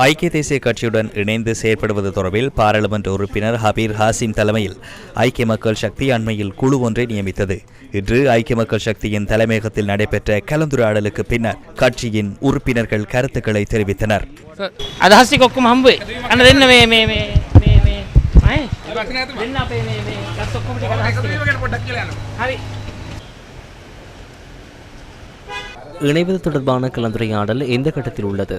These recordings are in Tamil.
ஐக்கிய தேசிய கட்சியுடன் இணைந்து செயற்படுவது தொடர்பில் பாராளுமன்ற உறுப்பினர் ஹபீர் ஹாசிம் தலைமையில் ஐக்கிய மக்கள் சக்தி அண்மையில் குழு ஒன்றை நியமித்தது. இன்று ஐக்கிய மக்கள் சக்தியின் தலைமையகத்தில் நடைபெற்ற கலந்துரையாடலுக்கு பின்னர் கட்சியின் உறுப்பினர்கள் கருத்துக்களை தெரிவித்தனர். இணைவது தொடர்பான கலந்துரையாடல் எந்த கட்டத்தில் உள்ளது?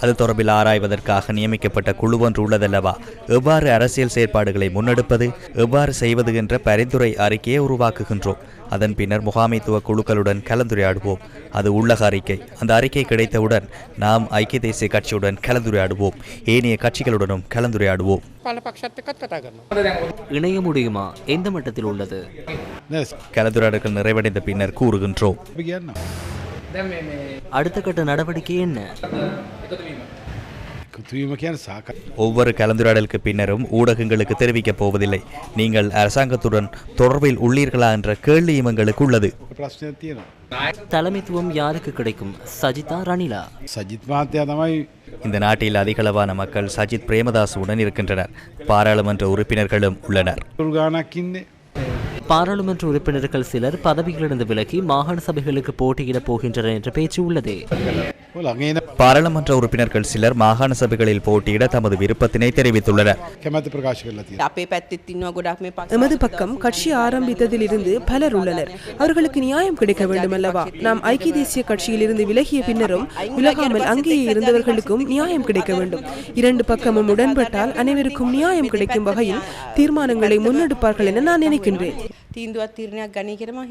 அது தொடர்பில் ஆராய்வதற்காக நியமிக்கப்பட்ட குழு ஒன்று உள்ளதல்லவா? எவ்வாறு அரசியல் செயற்பாடுகளை முன்னெடுப்பது? எவ்வாறு செய்வது என்ற பரிந்துரை அறிக்கையை உருவாக்குகின்றோம். அதன் பின்னர் முகாமைத்துவ குழுக்களுடன் கலந்துரையாடுவோம். அது உள்ளக அறிக்கை. அந்த அறிக்கை கிடைத்தவுடன் நாம் ஐக்கிய தேசிய கட்சியுடன் கலந்துரையாடுவோம். ஏனைய கட்சிகளுடனும் கலந்துரையாடுவோம். இணைய முடியுமா? எந்த மட்டத்தில் உள்ளது? கலந்துரையாடல்கள் நிறைவடைந்த பின்னர் கூறுகின்றோம். அடுத்த கட்ட நடவடிக்கை என்ன? ஒவ்வொரு கலந்துரையாடலுக்கு பின்னரும் ஊடகங்களுக்கு தெரிவிக்கப் போவதில்லை. நீங்கள் அரசாங்கத்துடன் தொடர்பில் உள்ளீர்களா என்ற கேள்வி இமங்களுக்கு உள்ளது. தலைமைத்துவம் யாருக்கு கிடைக்கும்? சஜிதா ரணிலா? சஜித் மகாத்யாதமாய் இந்த நாட்டில் அதிகளவான மக்கள் சஜித் பிரேமதாசுடன் இருக்கின்றனர். பாராளுமன்ற உறுப்பினர்களும் உள்ளனர். பாராளுமன்ற உறுப்பினர்கள் சிலர் பதவியிலிருந்து விலகி மாகாண சபைகளுக்கு போட்டியிடப் போகின்றனர் என்ற பேச்சு உள்ளது. பாராளுமன்ற உறுப்பினர்கள் சிலர் மாகாண சபைகளில் போட்டியிட தமது விருப்பத்தினை தெரிவித்துள்ளனர். எமது பக்கம் கட்சி ஆரம்பித்ததில் இருந்து பலர் உள்ளனர். அவர்களுக்கு நியாயம் கிடைக்க வேண்டும் அல்லவா நாம் ஐக்கிய தேசிய கட்சியில் இருந்து விலகிய பின்னரும் விலகாமல் அங்கேயே இருந்தவர்களுக்கும் நியாயம் கிடைக்க வேண்டும். இரண்டு பக்கமும் உடன்பட்டால் அனைவருக்கும் நியாயம் கிடைக்கும் வகையில் தீர்மானங்களை முன்னெடுப்பார்கள் என நான் நினைக்கின்றேன். தீந்துவா தீர்ணா கணிக்கிறமா